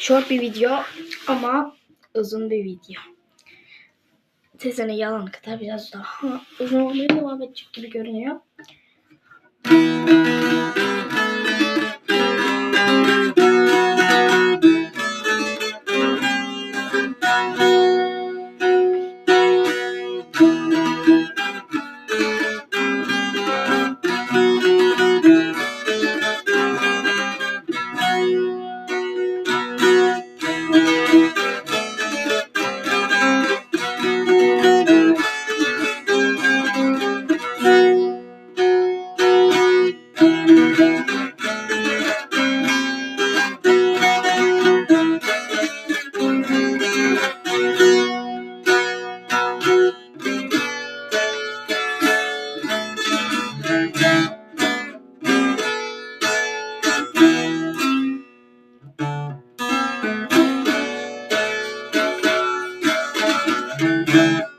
Short bir video ama uzun bir video. Sesine yalan kadar biraz daha uzun olmaya devam edecek gibi görünüyor. Thank you.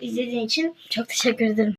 İzlediğin için çok teşekkür ederim.